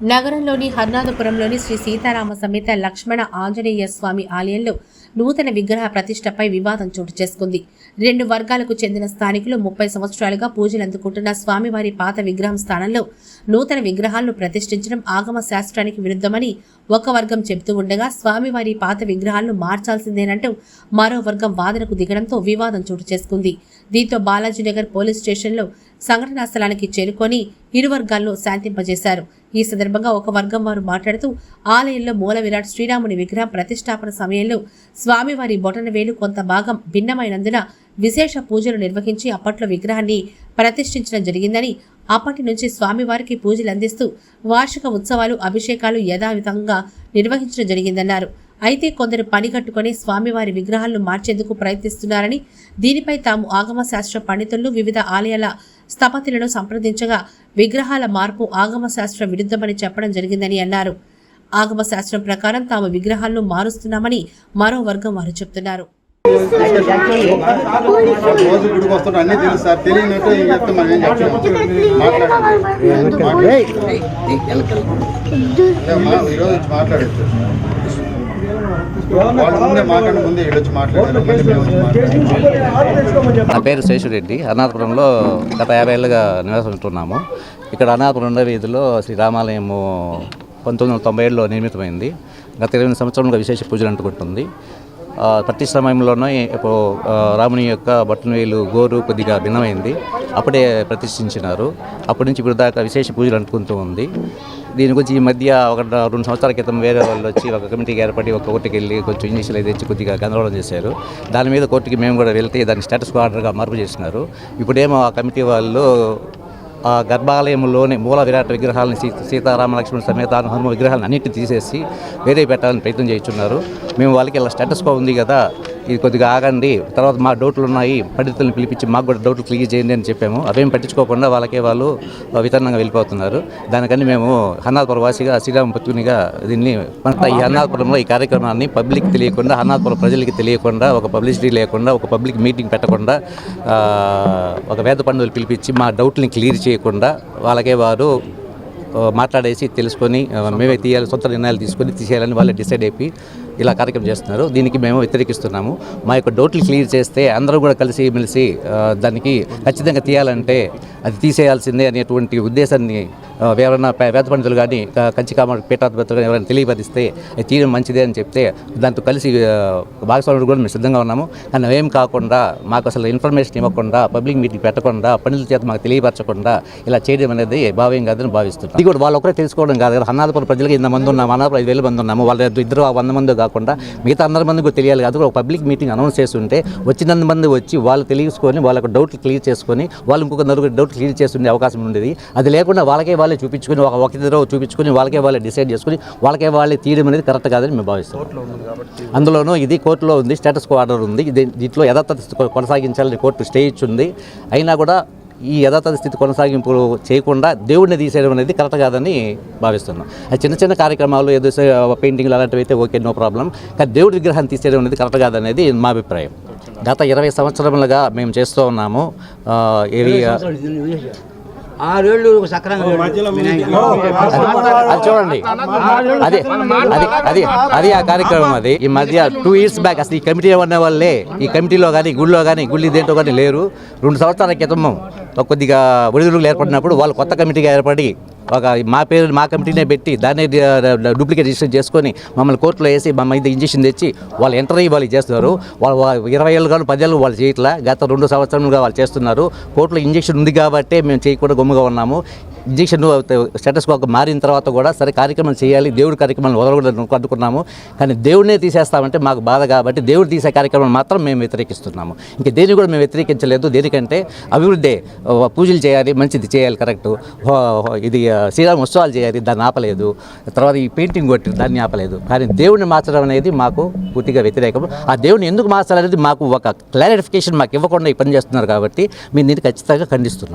నగరంలోని హర్నాథపురంలోని శ్రీ సీతారామ సమేత లక్ష్మణ ఆంజనేయ స్వామి ఆలయంలో నూతన విగ్రహ ప్రతిష్టపై వివాదం చోటు చేసుకుంది. రెండు వర్గాలకు చెందిన స్థానికులు ముప్పై సంవత్సరాలుగా పూజలు అందుకుంటున్న స్వామివారి పాత విగ్రహం స్థానంలో నూతన విగ్రహాలను ప్రతిష్ఠించడం ఆగమ శాస్త్రానికి విరుద్ధమని ఒక వర్గం చెబుతూ ఉండగా స్వామివారి పాత విగ్రహాలను మార్చాల్సిందేనంటూ మరో వర్గం వాదనకు దిగడంతో వివాదం చోటు చేసుకుంది. దీంతో బాలాజీనగర్ పోలీస్ స్టేషన్లో సంఘటనా స్థలానికి చేరుకొని ఇరు వర్గాల్లో శాంతింపజేశారు. ఈ సందర్భంగా ఒక వర్గం వారు మాట్లాడుతూ ఆలయంలో మూల విరాట్ శ్రీరాముని విగ్రహం ప్రతిష్టాపన సమయంలో స్వామివారి బొటన వేలు కొంత భాగం భిన్నమైనందున విశేష పూజలు నిర్వహించి అప్పట్లో విగ్రహాన్ని ప్రతిష్ఠించడం జరిగిందని అప్పటి నుంచి స్వామివారికి పూజలు అందిస్తూ వార్షిక ఉత్సవాలు అభిషేకాలు యథావిధంగా నిర్వహించడం జరిగిందన్నారు. అయితే కొందరు పని కట్టుకొని స్వామివారి విగ్రహాలను మార్చేందుకు ప్రయత్నిస్తున్నారని దీనిపై తాము ఆగమ శాస్త్ర పండితులను వివిధ ఆలయాల స్థపతులను సంప్రదించగా విగ్రహాల మార్పు ఆగమ శాస్త్ర విరుద్ధమని చెప్పడం జరిగిందని అన్నారు ఆగమ శాస్త్రం ప్రకారం తాము విగ్రహాలను మారుస్తున్నామని మరో వర్గం వారు చెప్తున్నారు రోజు గుడికి వస్తుంటే అన్నీ తెలుసు సార్ తెలియనట్టు ఏం చెప్తే మనం ఏం చెప్తాం మాట్లాడండి మా- ఈరోజు వచ్చి మాట్లాడచ్చు నా పేరు శేషురెడ్డి అనాథపురంలో గత యాభై ఏళ్ళుగా నివాసం ఉంటున్నాము. ఇక్కడ అనాథపురం రెండో వీధిలో శ్రీ రామాలయము పంతొమ్మిది వందల తొంభై ఏడులో నిర్మితమైంది. గత ఇరవై ఎనిమిది సంవత్సరంగా విశేష పూజలు అంటుకుంటుంది. ప్రతి సమయంలోనే ఇప్పుడు రాముని యొక్క బట్టనవేలు గోరు కొద్దిగా భిన్నమైంది. అప్పుడే ప్రతిష్ఠించినారు. అప్పటి నుంచి ఇప్పుడు దాకా విశేష పూజలు అంటుకుంటూ ఉంది. దీని గురించి ఈ మధ్య ఒక రెండు సంవత్సరాల క్రితం వేరే వాళ్ళు వచ్చి ఒక కమిటీకి ఏర్పడి ఒక కోర్టుకి వెళ్ళి కొంచెం ఇంగ్లీష్లో తెచ్చి కొద్దిగా గందరగోళం చేశారు. దాని మీద కోర్టుకి మేము కూడా వెళ్తే దాన్ని స్టేటస్ ఆర్డర్గా మార్పు చేసినారు. ఇప్పుడేమో ఆ కమిటీ వాళ్ళు ఆ గర్భాలయంలోనే మూల విరాట్ విగ్రహాలను సీ సీతారామ లక్ష్మణ సమేత హనుమ విగ్రహాలను అన్నింటినీ తీసేసి వేరే పెట్టాలని ప్రయత్నం చేస్తున్నారు. మేము వాళ్ళకి ఇలా స్టేటస్ కో ఉంది కదా ఇది కొద్దిగా ఆగండి. తర్వాత మా డౌట్లు ఉన్నాయి. పండితులను పిలిపించి మాకు కూడా డౌట్లు క్లియర్ చేయండి అని చెప్పాము. అవేం పట్టించుకోకుండా వాళ్ళకే వాళ్ళు వితరణంగా వెళ్ళిపోతున్నారు. దానికని మేము హన్నాపురం వాసిగా శ్రీరామ పత్తునిగా దీన్ని ఈ హన్నాపురంలో ఈ కార్యక్రమాన్ని పబ్లిక్ తెలియకుండా హన్నాపురం ప్రజలకి తెలియకుండా ఒక పబ్లిసిటీ లేకుండా ఒక పబ్లిక్ మీటింగ్ పెట్టకుండా ఒక వేద పండుగలు పిలిపించి మా డౌట్ని క్లియర్ చేయకుండా వాళ్ళకే వారు మాట్లాడేసి తెలుసుకొని మేమే తీయాలి సొంత నిర్ణయాలు తీసుకొని తీసేయాలని వాళ్ళే డిసైడ్ అయిపోయి ఇలా కార్యక్రమం చేస్తున్నారు. దీనికి మేము వ్యతిరేకిస్తున్నాము. మా యొక్క డౌట్లు క్లియర్ చేస్తే అందరూ కూడా కలిసి మెలిసి దానికి ఖచ్చితంగా తీయాలంటే అది తీసేయాల్సిందే అనేటువంటి ఉద్దేశాన్ని ఎవరైనా వేద పండితులు కానీ క- కంచి పీఠాధిపతులు కానీ ఎవరైనా తెలియపరిస్తే అది తీయడం మంచిదే అని చెప్తే దాంతో కలిసి భాగస్వాములు కూడా మేము సిద్ధంగా ఉన్నాము. కానీ ఏం కాకుండా మాకు అసలు ఇన్ఫర్మేషన్ ఇవ్వకుండా పబ్లిక్ మీటింగ్ పెట్టకుండా పండితుల చేత మాకు తెలియపరచకుండా ఇలా చేయడం అనేది భావ్యం కాదని భావిస్తున్నాం. ఇది కూడా వాళ్ళు ఒకరే తెలుసుకోవడం కాదు కదా. అన్నాదపురం ప్రజలకు ఇంత మంది ఉన్నాము అన్నాదపురం ఐదు వేల మంది ఉన్నాము వాళ్ళ ఇద్దరు వంద మంది కాకుండా మిగతా అందరి మంది కూడా తెలియాలి. కాదు ఒక పబ్లిక్ మీటింగ్ అనౌన్స్ చేస్తుంటే వచ్చినంత మంది వచ్చి వాళ్ళు తెలుసుకొని వాళ్ళకు డౌట్లు క్లియర్ చేసుకొని వాళ్ళు ఇంకొక నలుగురు డౌట్ క్లియర్ చేసుకునే అవకాశం ఉండేది. అది లేకుండా వాళ్ళకే వాళ్ళే చూపించుకొని ఒక ఒక ఇద్దరు చూపించుకొని వాళ్ళకే వాళ్ళే డిసైడ్ చేసుకొని వాళ్ళకే వాళ్ళే తీయడం అనేది కరెక్ట్ కాదని మేము భావిస్తాం. అందులోనూ ఇది కోర్టులో ఉంది స్టేటస్ కో ఆర్డర్ ఉంది దీంట్లో స్థితి కొనసాగించాలని కోర్టు స్టే ఇచ్చింది. అయినా కూడా ఈ యథాతథ స్థితి కొనసాగింపు చేయకుండా దేవుడిని తీసేయడం అనేది కరెక్ట్ కాదని భావిస్తున్నాం. అది చిన్న చిన్న కార్యక్రమాలు ఏదో పెయింటింగ్లు అలాంటివి అయితే ఓకే నో ప్రాబ్లం. కానీ దేవుడి విగ్రహాన్ని తీసేయడం అనేది కరెక్ట్ కాదనేది మా అభిప్రాయం. గత ఇరవై సంవత్సరములుగా మేము చేస్తూ ఉన్నాము. ఆరేళ్ళు సక్రంగా అది చూడండి. అది అది అది అది ఆ కార్యక్రమం అది. ఈ మధ్య టూ ఇయర్స్ బ్యాక్ అసలు ఈ కమిటీ ఉన్న వాళ్ళే ఈ కమిటీలో కానీ గుళ్ళో కానీ గుళ్ళి దేంట్లో కానీ లేరు. రెండు సంవత్సరాల క్రితం కొద్దిగా ఒడిదుడుకులు ఏర్పడినప్పుడు వాళ్ళు కొత్త కమిటీగా ఏర్పడి ఒక మా పేరు మా కమిటీనే పెట్టి దాన్ని డూప్లికేట్ రిజిస్టర్ చేసుకొని మమ్మల్ని కోర్టులో వేసి మా మీద ఇంజక్షన్ తెచ్చి వాళ్ళు ఎంటర్ అయ్యి వాళ్ళు చేస్తున్నారు. వాళ్ళు ఇరవై ఏళ్ళు కానీ పదేళ్ళు వాళ్ళు చేయట్లా గత రెండు సంవత్సరాలుగా వాళ్ళు చేస్తున్నారు. కోర్టులో ఇంజక్షన్ ఉంది కాబట్టే మేము చేయకుండా గమ్ముగా ఉన్నాము. ఇంజక్షన్ స్టేటస్ ఒక మారిన తర్వాత కూడా సరే కార్యక్రమాలు చేయాలి దేవుడి కార్యక్రమాలు వదలకూడదు అడ్డుకున్నాము కానీ దేవుడినే తీసేస్తామంటే మాకు బాధ కాబట్టి దేవుడు తీసే కార్యక్రమాలు మాత్రం మేము వ్యతిరేకిస్తున్నాము. ఇంకా దేని కూడా మేము వ్యతిరేకించలేదు. దేనికంటే అభివృద్ధి పూజలు చేయాలి మంచిది చేయాలి కరెక్ట్. ఇది శ్రీరామ ఉత్సవాలు చేయాలి దాన్ని ఆపలేదు. తర్వాత ఈ పెయింటింగ్ కొట్టి దాన్ని ఆపలేదు. కానీ దేవుడిని మార్చడం అనేది మాకు పూర్తిగా వ్యతిరేకం. ఆ దేవుడిని ఎందుకు మార్చాలనేది మాకు ఒక క్లారిఫికేషన్ మాకు ఇవ్వకుండా ఈ పని చేస్తున్నారు కాబట్టి మేము దీన్ని ఖచ్చితంగా ఖండిస్తున్నాం